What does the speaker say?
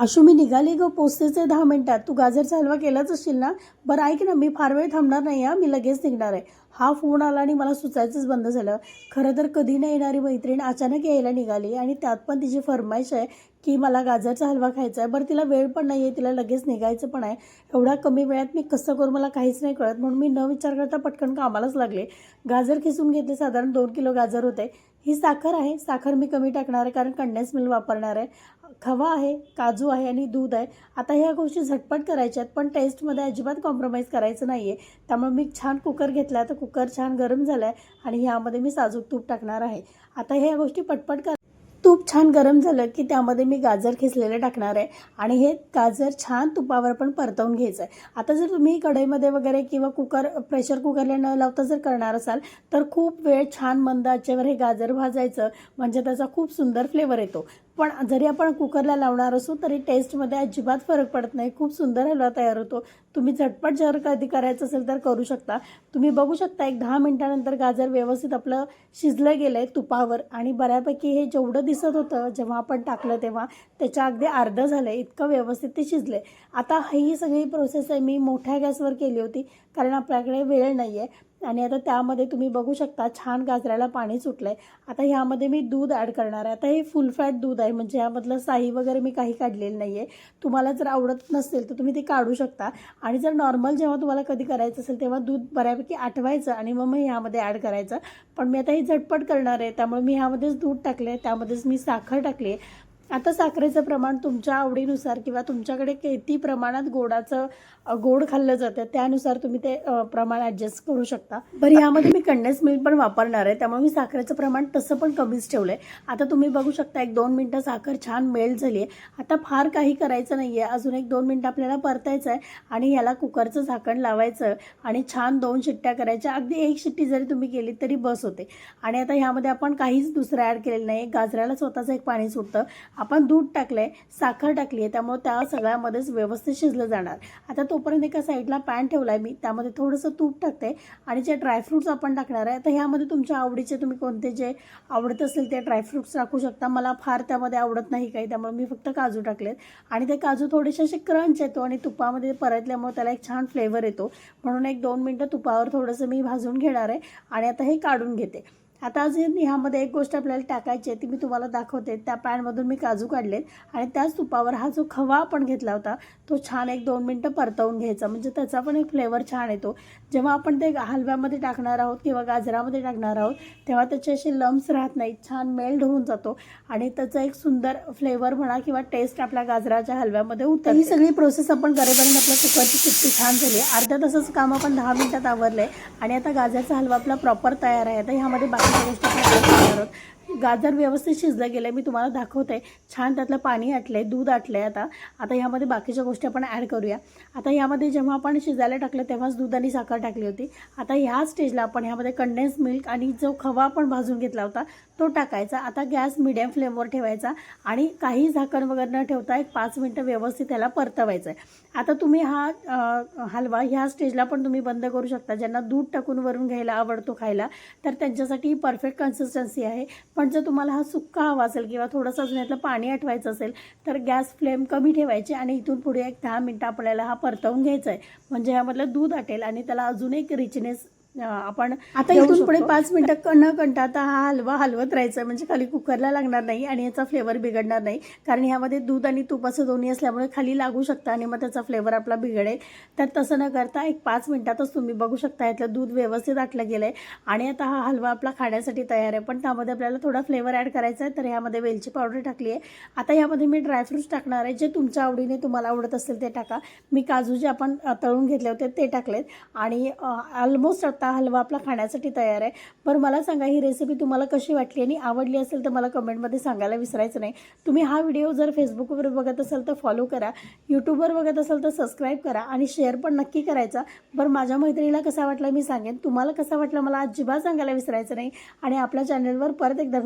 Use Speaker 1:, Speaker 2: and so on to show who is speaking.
Speaker 1: आशू मी निघाली ग. पोचतेचे दहा मिनटात. तू गाजरचा हलवा केलाच असशील ना? बरं ऐक ना मी फार वेळ थांबणार नाही हा. मी लगेच निघणार आहे. हा फोन आला आणि मला सुचायचंच बंद झालं. खरं तर कधी नाही येणारी मैत्रीण अचानक यायला निघाली आणि त्यात पण तिची फरमाईश आहे की मला गाजरचा हलवा खायचा आहे बरं तिला वेळ पण नाही आहे तिला लगेच निघायचं पण आहे. एवढा कमी वेळात मी कसं करू मला काहीच नाही कळत. म्हणून मी न विचार करता पटकन कामालाच लागले. गाजर खिसून घेतले. साधारण दोन किलो गाजर होते. ही साखर आहे. साखर मी कमी टाकणार आहे कारण कंडेन्स मिल्क वापरणार आहे. खवा आहे काजू आहे आणि दूध आहे. आता ह्या गोष्टी झटपट करायच्या आहेत पण टेस्टमध्ये अजिबात कॉम्प्रोमाइज करायचं नाही आहे त्यामुळे मी छान कुकर घेतला तर कुकर छान गरम झाला आहे आणि ह्यामध्ये मी साजूक तूप टाकणार आहे. आता ह्या गोष्टी पटपट कर तूप छान गरम झालं की त्यामध्ये मी गाजर खिसलेलं टाकणार आहे आणि हे गाजर छान तुपावर पण परतवून घ्यायचं आहे आता जर तुम्ही कढईमध्ये वगैरे किंवा कुकर प्रेशर कुकरला न लावता जर करणार असाल तर खूप वेळ छान मंद आचेवर हे गाजर भाजायचं म्हणजे त्याचा खूप सुंदर फ्लेवर येतो. पण जरी आपण कुकरला लावणार असू तरी टेस्टमध्ये अजिबात फरक पडत नाही. खूप सुंदर हलवा तयार होतो. तुम्ही झटपट जर कधी करायचं असेल तर करू शकता. तुम्ही बघू शकता एक दहा मिनिटानंतर गाजर व्यवस्थित आपलं शिजलं गेलं आहे तुपावर. आणि बऱ्यापैकी हे जेवढं दिसत होतं जेव्हा आपण टाकलं तेव्हा त्याच्या अगदी अर्धं झालं आहे इतकं व्यवस्थित ते शिजले आता ही सगळी प्रोसेस आहे. मी मोठ्या गॅसवर केली होती कारण आपल्याकडे वेळ नाही आहे आणि आता त्यामध्ये तुम्ही बघू शकता छान गाजराला पाणी सुटलं आहे आता ह्यामध्ये मी दूध ॲड करणार आहे. आता हे फुल फॅट दूध आहे म्हणजे ह्यामधलं साई वगैरे मी काही काढलेलं नाही आहे तुम्हाला जर आवडत नसेल तर तुम्ही ते काढू शकता. आणि जर नॉर्मल जेव्हा तुम्हाला कधी करायचं असेल तेव्हा दूध बऱ्यापैकी आठवायचं आणि मग मी ह्यामध्ये ॲड करायचं. पण मी आता हे झटपट करणार आहे त्यामुळे मी ह्यामध्येच दूध टाकले त्यामध्येच मी साखर टाकली आहे आता साखरेचं प्रमाण तुमच्या आवडीनुसार किंवा तुमच्याकडे किती प्रमाणात गोडाचं गोड खाल्लं जातं त्यानुसार तुम्ही ते प्रमाण ॲडजस्ट करू शकता. बरं यामध्ये मी कंडेन्स मिल्क पण वापरणार आहे. त्यामुळे मी साखरेचं प्रमाण तसं पण कमीच ठेवलं आहे आता तुम्ही बघू शकता एक दोन मिनटं साखर छान मेल्ट झाली आहे आता फार काही करायचं नाही आहे अजून एक दोन मिनटं आपल्याला परतायचं आहे आणि याला कुकरचं झाकण लावायचं आणि छान दोन शिट्ट्या करायच्या. अगदी एक शिट्टी जरी तुम्ही केली तरी बस होते. आणि आता ह्यामध्ये आपण काहीच दुसरं ॲड केलेलं नाही गाजराला स्वतःचं एक पाणी सुटतं. आपण दूध टाकलं आहे साखर टाकली आहे त्यामुळे त्या सगळ्यामध्येच व्यवस्थित शिजलं जाणार. आता तोपर्यंत एका साईडला पॅन ठेवला आहे मी त्यामध्ये थोडंसं तूप टाकते आणि जे ड्रायफ्रूट्स आपण टाकणार आहे तर ह्यामध्ये तुमच्या आवडीचे तुम्ही कोणते जे आवडत असेल ते ड्रायफ्रूट्स टाकू शकता. मला फार त्यामध्ये आवडत नाही काही त्यामुळे मी फक्त काजू टाकलेत. आणि ते काजू थोडेसे असे क्रंच येतो आणि तुपामध्ये परतल्यामुळे त्याला एक छान फ्लेवर येतो. म्हणून एक दोन मिनटं तुपावर थोडंसं मी भाजून घेणार आहे आणि आता हे काढून घेते. आता अजून ह्यामध्ये एक गोष्ट आपल्याला टाकायची आहे ती मी तुम्हाला दाखवते. त्या पॅनमधून मी काजू काढलेत आणि त्याच तुपावर हा जो खवा आपण घेतला होता तो छान एक दोन मिनटं परतवून घ्यायचा. म्हणजे त्याचा पण एक फ्लेवर छान येतो. जेव्हा आपण ते हलव्यामध्ये टाकणार आहोत किंवा गाजरामध्ये टाकणार आहोत तेव्हा त्याचे असे लम्स राहत नाहीत. छान मेल्ड होऊन जातो. आणि त्याचा एक सुंदर फ्लेवर म्हणा किंवा टेस्ट आपल्या गाजराच्या हलव्यामध्ये उतर ही सगळी प्रोसेस आपण करेपर्यंत आपल्या कुकरची शिट्टी छान झाली. अर्ध्या तासाचं काम आपण दहा मिनिटात आवरलं आहे आणि आता गाजरचा हलवा आपला प्रॉपर तयार आहे. आता ह्यामध्ये बाकीच्या गोष्टी आपण add करणार आहोत गाजर व्यवस्थित शिजलं गेलं आहे मी तुम्हाला दाखवते. छान त्यातलं पाणी आटलं आहे दूध आटलं आहे आता. आता ह्यामध्ये बाकीच्या गोष्टी आपण ॲड करूया. आता ह्यामध्ये जेव्हा आपण शिजायला टाकलं तेव्हाच दूध आणि साखर टाकली होती. आता ह्या स्टेजला आपण ह्यामध्ये कंडेन्स मिल्क आणि जो खवा आपण भाजून घेतला होता तो टाकायचा. आता गॅस मिडियम फ्लेमवर ठेवायचा आणि काही झाकण वगैरे न ठेवता एक पाच मिनटं व्यवस्थित त्याला परतवायचं आहे आता तुम्ही हा हलवा ह्या स्टेजला पण तुम्ही बंद करू शकता. ज्यांना दूध टाकून वरून घ्यायला आवडतो खायला तर त्यांच्यासाठी ही परफेक्ट कन्सिस्टन्सी आहे. पण जर तुम्हाला हा सुक्का हवा असेल किंवा थोडंसं अजून यातलं पाणी आठवायचं असेल तर गॅस फ्लेम कमी ठेवायची आणि इथून पुढे एक दहा मिनटं आपल्याला हा परतवून घ्यायचा आहे म्हणजे ह्यामधलं दूध आटेल आणि त्याला अजून एक रिचनेस आपण आता इथून पुढे. पाच मिनटं न कंटा आता हा हलवा हलवत राहायचा म्हणजे खाली कुकरला लागणार नाही आणि याचा फ्लेवर बिघडणार नाही. कारण ह्यामध्ये दूध आणि तूप असं दोन्ही असल्यामुळे खाली लागू शकतं आणि मग त्याचा फ्लेवर आपला बिघडेल. तर तसं न करता एक पाच मिनिटातच तुम्ही बघू शकता यातलं दूध व्यवस्थित आटलं गेलं आहे आणि आता हा हलवा आपला खाण्यासाठी तयार आहे. पण त्यामध्ये आपल्याला थोडा फ्लेवर ॲड करायचा आहे. तर ह्यामध्ये वेलची पावडर टाकली आहे. आता ह्यामध्ये मी ड्रायफ्रुट्स टाकणार आहे. जे तुमच्या आवडीने तुम्हाला आवडत असेल ते टाका. मी काजू जे आपण तळून घेतले होते ते टाकलेत. आणि ऑलमोस्ट आता हलवा आपला खाण्यासाठी तयार आहे. बरं मला सांगा ही रेसिपी तुम्हाला कशी वाटली आणि आवडली असेल तर मला कमेंटमध्ये सांगायला विसरायचं नाही. तुम्ही हा व्हिडिओ जर फेसबुकवर बघत असाल तर फॉलो करा. यूट्यूबवर बघत असाल तर सबस्क्राईब करा आणि शेअर पण नक्की करायचा. बरं माझ्या मैत्रिणीला कसा वाटला मी सांगेन. तुम्हाला कसा वाटला मला अजिबात सांगायला विसरायचं नाही. आणि आपल्या चॅनलवर परत एकदा